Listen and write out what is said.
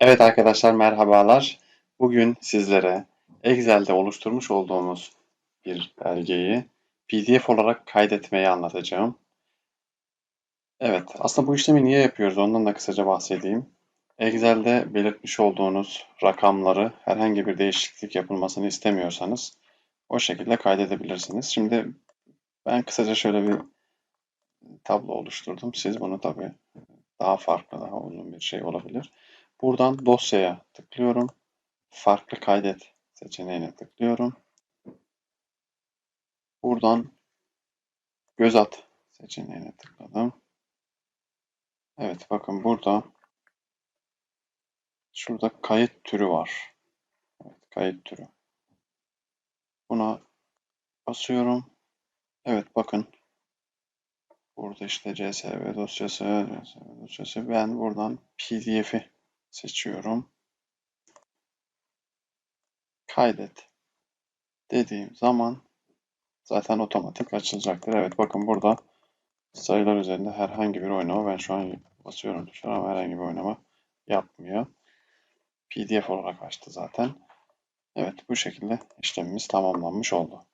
Evet arkadaşlar merhabalar. Bugün sizlere Excel'de oluşturmuş olduğumuz bir belgeyi PDF olarak kaydetmeyi anlatacağım. Evet, aslında bu işlemi niye yapıyoruz ondan da kısaca bahsedeyim. Excel'de belirtmiş olduğunuz rakamları herhangi bir değişiklik yapılmasını istemiyorsanız o şekilde kaydedebilirsiniz. Şimdi ben kısaca şöyle bir tablo oluşturdum. Siz bunu tabii daha farklı, daha uzun bir şey olabilir. Buradan dosyaya tıklıyorum. Farklı kaydet seçeneğine tıklıyorum. Buradan göz at seçeneğine tıkladım. Evet bakın burada şurada kayıt türü var. Evet, kayıt türü. Buna basıyorum. Evet bakın. Burada işte CSV dosyası, CSV dosyası. Ben buradan PDF'i seçiyorum. Kaydet dediğim zaman zaten otomatik açılacaktır. Evet bakın burada sayılar üzerinde herhangi bir oynama ben şu an basıyorum tuşlara ama herhangi bir oynama yapmıyor. PDF olarak açtı zaten. Evet bu şekilde işlemimiz tamamlanmış oldu.